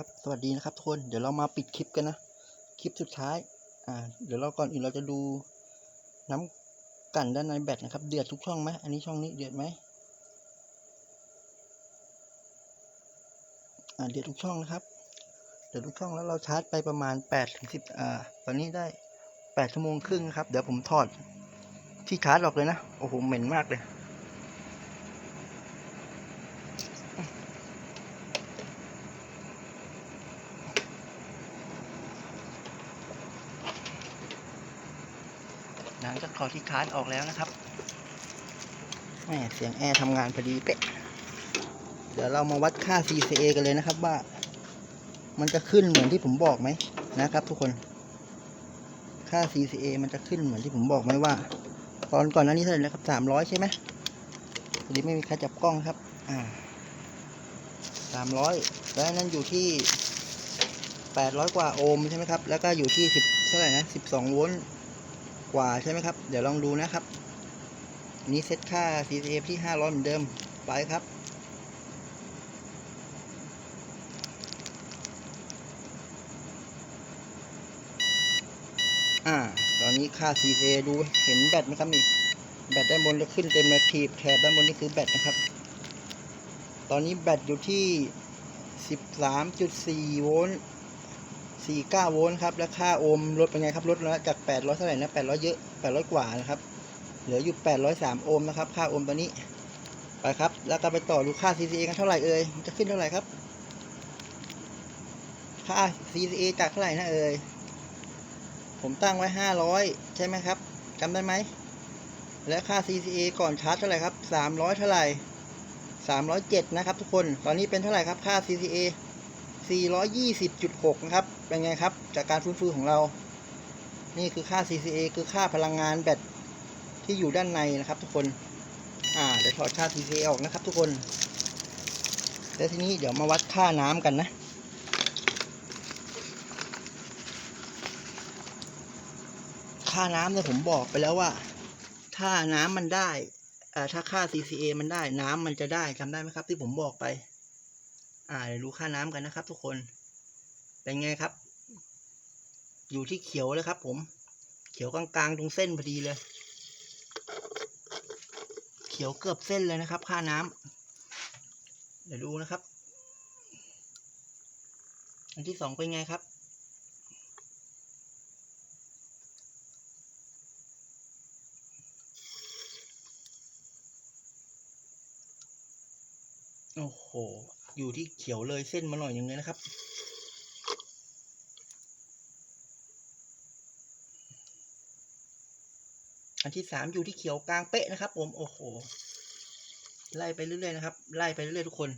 ครับ สวัสดีนะครับทุกคน เดี๋ยวเรามาปิดคลิปกันนะ คลิปสุดท้าย อ่า เดี๋ยวเราก่อนอื่นเราจะดูน้ำกันด้านในแบตนะครับ เดือดทุกช่องไหมอันนี้ช่องนี้เดือดไหมอ่า เดือดทุกช่องนะครับ เดือดทุกช่องแล้วเราชาร์จไปประมาณแปดถึงสิบอ่า ตอนนี้ได้แปดชั่วโมงครึ่งครับ เดี๋ยวผมถอดที่ชาร์จออกเลยนะ โอ้โห เหม็นมากเลย หลังจากถอดที่คาร์ดออกแล้วนะครับแหมเสียงแอร์ทำงานพอดีเป๊ะ เดี๋ยวเรามาวัดค่า CCA กันเลยนะครับว่า มันจะขึ้นเหมือนที่ผมบอกไหมนะครับ ทุกคน ค่า CCA มันจะขึ้นเหมือนที่ผมบอกไหมว่า ตอนก่อนหน้านี้เท่าไหร่นะครับสามร้อยใช่ไหมพอดีไม่มีใครจับกล้องครับ อ่าสามร้อยแล้วนั่นอยู่ที่แปดร้อยกว่าโอห์มใช่ไหมครับ แล้วก็อยู่ที่สิบเท่าไหร่นะสิบสองโวลต์ กว่าใช่ไหมครับ เดี๋ยวลองดูนะครับนนี้เซตค่า CCF ที่500เหมือนเดิม ไปครับ อ่า ตอนนี้ค่า CCA ดูเห็นแบตไหมครับนี่ แบตด้านบนจะขึ้นเต็มนาทีแถบด้านบนนี่คือแบตนะครับ ตอนนี้แบตอยู่ที่ 13.4 โวลต์ 49 โวลต์ครับ แล้วค่าโอห์มลดเป็นไงครับ ลดแล้วจาก 800 เท่าไหร่นะ 800 เยอะ 800 กว่านะครับ เหลืออยู่ 803 โอห์มนะครับ ค่าโอห์มตัวนี้ ไปครับ แล้วก็ไปต่อดูค่า CCA กันเท่าไหร่เอ่ย จะขึ้นเท่าไหร่ครับ ค่า CCA จากเท่าไหร่นะเอ่ย ผมตั้งไว้ 500 ใช่ไหมครับจำได้ไหม และค่า CCA ก่อนชาร์จเท่าไหร่ครับ 300 เท่าไหร่307 นะครับทุกคน ตอนนี้เป็นเท่าไหร่ครับ ค่า CCA 420.6 นะครับ เป็นไงครับ จากการฟื้นฟูของเรา นี่คือค่า CCA คือค่าพลังงานแบตที่อยู่ด้านในนะครับทุกคน อ่า เดี๋ยวถอดค่า CCA ออกนะครับทุกคน แล้วทีนี้เดี๋ยวมาวัดค่าน้ำกันนะ ค่าน้ำเนี่ยผมบอกไปแล้วว่า ถ้าน้ำมันได้ อ่า ถ้าค่า CCA มันได้ น้ำมันจะได้จำได้ไหมครับ ที่ผมบอกไป อ่าเดี๋ยวดูค่าน้ำกันนะครับ ทุกคน เป็นไงครับ อยู่ที่เขียวเลยครับ ผม เขียวกลางๆตรงเส้นพอดีเลย เขียวเกือบเส้นเลยนะครับ ค่าน้ำเดี๋ยวดูนะครับ อันที่สองเป็นไงครับโอ้โห อยู่ที่เขียวเลยเส้นมาหน่อยหนึงเลยนะครับ อันที่สามอยู่ที่เขียวกลางเป๊ะนะครับ ผมโอ้โหไล่ไปเรื่อยๆนะครับ ไล่ไปเรื่อยๆทุกคน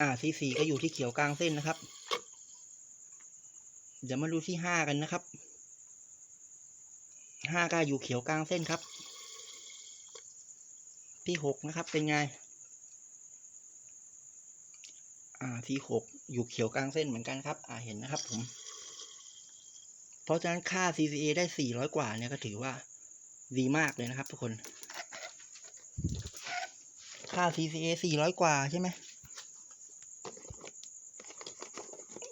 อ่าสีสี่ก็อยู่ที่เขียวกลางเส้นนะครับ เดี๋ยวมาดูที่ห้ากันนะครับห้าก็อยู่เขียวกลางเส้นครับ ที่หกนะครับเป็นไง อ่าที่หกอยู่เขียวกลางเส้นเหมือนกันครับ อ่าเห็นนะครับผม เพราะฉะนั้นค่า CCA ได้ 400 กว่าเนี่ยก็ถือว่าดีมากเลยนะครับ ทุกคน ค่า CCA 400 กว่าใช่ไหม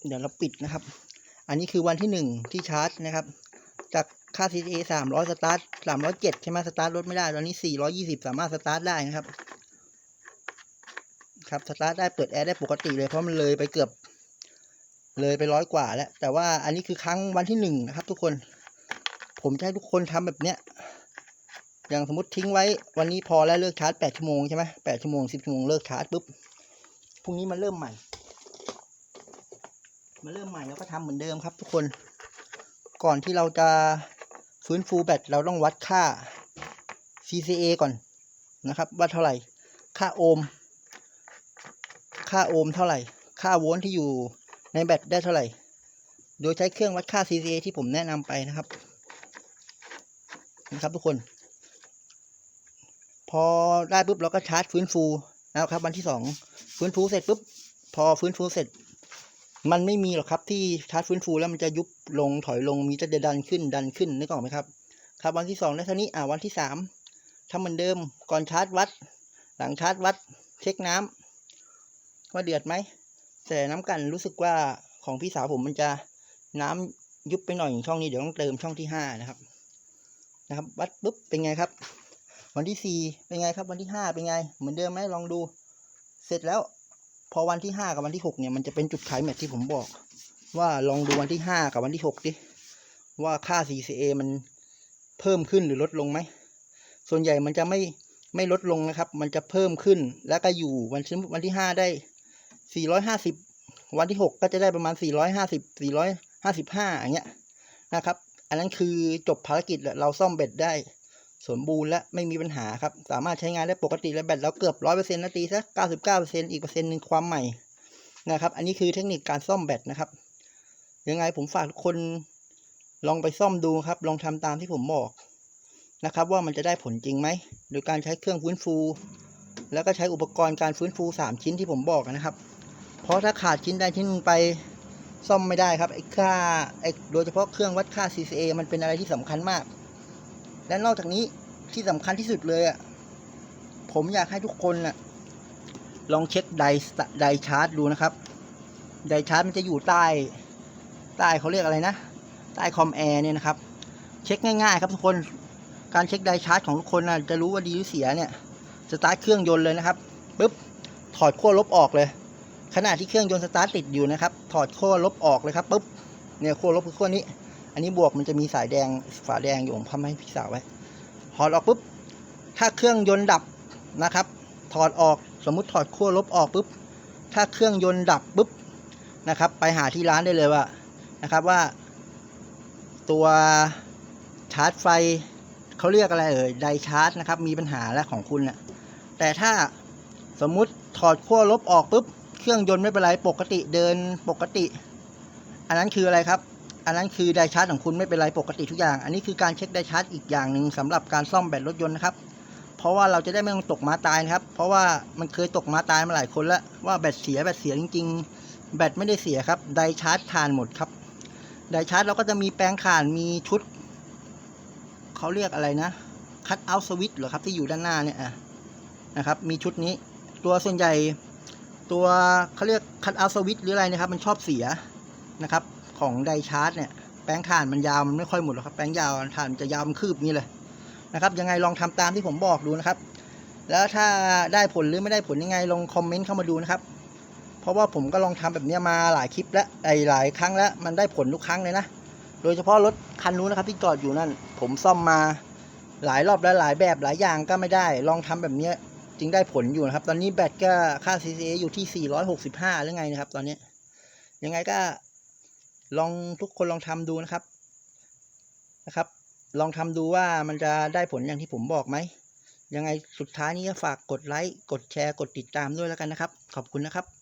เดี๋ยวเราปิดนะครับ อันนี้คือวันที่หนึ่งที่ชาร์จนะครับ จากค่า CCA 300 สตาร์ท307 ใช่ไหมสตาร์ทรถไม่ได้ ตอนนี้ 420 สามารถสตาร์ทได้นะครับ ครับสตาร์ทได้เปิดแอร์ได้ปกติเลยเพราะมันเลยไปเกือบเลยไปร้อยกว่าแล้ว แต่ว่าอันนี้คือครั้งวันที่หนึ่งนะครับ ทุกคน ผมจะให้ทุกคนทำแบบเนี้ยอย่างสมมติทิ้งไว้วันนี้พอแล้วเลิกชาร์จ8ชั่วโมงใช่ไหม8ชั่วโมง10ชั่วโมงเลิกชาร์จปุ๊บพรุ่งนี้มาเริ่มใหม่มาเริ่มใหม่แล้วก็ทำเหมือนเดิมครับ ทุกคน ก่อนที่เราจะฟื้นฟูแบตเราต้องวัดค่า CCA ก่อนนะครับ ว่าเท่าไหร่ ค่าโอห์ม ค่าโอห์มเท่าไหร่ ค่าโวลต์ที่อยู่ในแบตได้เท่าไหร่ โดยใช้เครื่องวัดค่า CCA ที่ผมแนะนำไปนะครับ นะครับทุกคน พอได้ปุ๊บเราก็ชาร์จฟื้นฟูนะครับ วันที่สองฟื้นฟูเสร็จปุ๊บ พอฟื้นฟูเสร็จ มันไม่มีหรอกครับที่ชาร์จฟื้นฟูแล้วมันจะยุบลงถอยลงมีจะดันขึ้นดันขึ้นนึกออกไหมครับ ครับวันที่สองได้เท่านี้อ่าวันที่สามทำเหมือนเดิมก่อนชาร์จวัด หลังชาร์จวัดเช็คน้ ว่าเดือดไหม แต่น้ำกันรู้สึกว่าของพี่สาวผมมันจะน้ำยุบไปหน่อยช่องนี้เดี๋ยวต้องเติมช่องที่ห้านะครับนะครับ วัดปุ๊บเป็นไงครับ วันที่สี่เป็นไงครับ วันที่ห้าเป็นไง เหมือนเดิมไหมลองดู เสร็จแล้ว พอวันที่ห้ากับวันที่หกเนี่ยมันจะเป็นจุดขายแมทที่ผมบอก ว่าลองดูวันที่ห้ากับวันที่หกดิว่าค่า CCA มันเพิ่มขึ้นหรือลดลงไหม ส่วนใหญ่มันจะไม่ไม่ลดลงนะครับ มันจะเพิ่มขึ้น แล้วก็อยู่วันที่วันที่ห้าได้ 450วันที่หกก็จะได้ประมาณ450 455อย่างเงี้ยนะครับ อันนั้นคือจบภารกิจเราซ่อมแบตได้สมบูรณ์และไม่มีปัญหาครับ สามารถใช้งานได้ปกติและแบตเราเกือบร้อยเปอร์เซ็นต์นาทีสักเก้าสิบเก้าเปอร์เซ็นต์อีกเปอร์เซ็นต์หนึ่งความใหม่นะครับ อันนี้คือเทคนิคการซ่อมแบตนะครับ ยังไงผมฝากทุกคนลองไปซ่อมดูครับ ลองทำตามที่ผมบอกนะครับ ว่ามันจะได้ผลจริงไหมโดยการใช้เครื่องฟื้นฟู แล้วก็ใช้อุปกรณ์การฟื้นฟูสามชิ้นที่ผมบอกนะครับ เพราะถ้าขาดชิ้นใดชิ้นหนึ่งไปซ่อมไม่ได้ครับไอ้ค่าไอ้โดยเฉพาะเครื่องวัดค่า CCA มันเป็นอะไรที่สำคัญมาก และนอกจากนี้ที่สำคัญที่สุดเลยอะผมอยากให้ทุกคนน่ะลองเช็คไดไดชาร์จดูนะครับ ไดชาร์จมันจะอยู่ใต้ใต้เขาเรียกอะไรนะ ใต้คอมแอร์เนี่ยนะครับ เช็คง่ายๆ ครับทุกคนการเช็คไดชาร์จของทุกคนน่ะจะรู้ว่าดีหรือเสียเนี่ยสตาร์ทเครื่องยนต์เลยนะครับปุ๊บถอดขั้วลบออกเลย ขณะที่เครื่องยนต์สตาร์ทติดอยู่นะครับ ถอดขั้วลบออกเลยครับปุ๊บเนี่ยขั้วลบคือขั้วนี้ อันนี้บวกมันจะมีสายแดงฝาแดงอยู่ผมทำให้พี่สาวไว้ถอดออกปุ๊บถ้าเครื่องยนต์ดับนะครับ ถอดออกสมมุติถอดขั้วลบออกปุ๊บถ้าเครื่องยนต์ดับปุ๊บนะครับ ไปหาที่ร้านได้เลยว่านะครับว่า ตัวชาร์จไฟเขาเรียกอะไรเอ่ยไดชาร์จนะครับ มีปัญหาแล้วของคุณน่ะแต่ถ้าสมมุติถอดขั้วลบออกปุ๊บ เครื่องยนต์ไม่เป็นไรปกติเดินปกติ อันนั้นคืออะไรครับ อันนั้นคือไดชาร์จของคุณไม่เป็นไรปกติทุกอย่าง อันนี้คือการเช็คไดชาร์จอีกอย่างหนึ่งสำหรับการซ่อมแบตรถยนต์นะครับ เพราะว่าเราจะได้ไม่ต้องตกม้าตายนะครับ เพราะว่ามันเคยตกม้าตายมาหลายคนแล้วว่าแบตเสียแบตเสียจริง ๆ แบตไม่ได้เสียครับไดชาร์จทานหมดครับไดชาร์จเราก็จะมีแปลงข่านมีชุดเขาเรียกอะไรนะคัตเอาท์สวิตช์เหรอครับที่อยู่ด้านหน้าเนี่ยนะครับ มีชุดนี้ตัวส่วนใหญ่ ตัวเขาเรียกคัตเอาสวิตหรืออะไรนะครับ มันชอบเสียนะครับ ของไดชาร์จเนี่ยแปลงถ่านมันยาวมันไม่ค่อยหมดหรอกครับแปลงยาวถ่านจะยาวมันคืบนี้เลยนะครับ ยังไงลองทำตามที่ผมบอกดูนะครับ แล้วถ้าได้ผลหรือไม่ได้ผลยังไงลองคอมเมนต์เข้ามาดูนะครับ เพราะว่าผมก็ลองทำแบบนี้มาหลายคลิปแล้วไอหลายครั้งแล้วมันได้ผลทุกครั้งเลยนะโดยเฉพาะรถคันนู้นนะครับที่จอดอยู่นั่น ผมซ่อมมาหลายรอบแล้วหลายแบบหลายอย่างก็ไม่ได้ ลองทำแบบนี้ จึงได้ผลอยู่นะครับ ตอนนี้แบตก็ค่า CCA อยู่ที่ 465 หรือไงนะครับ ตอนนี้ ยังไงก็ลองทุกคนลองทำดูนะครับ นะครับ ลองทำดูว่ามันจะได้ผลอย่างที่ผมบอกไหม ยังไงสุดท้ายนี้ฝากกดไลค์ กดแชร์ กดติดตามด้วยแล้วกันนะครับ ขอบคุณนะครับ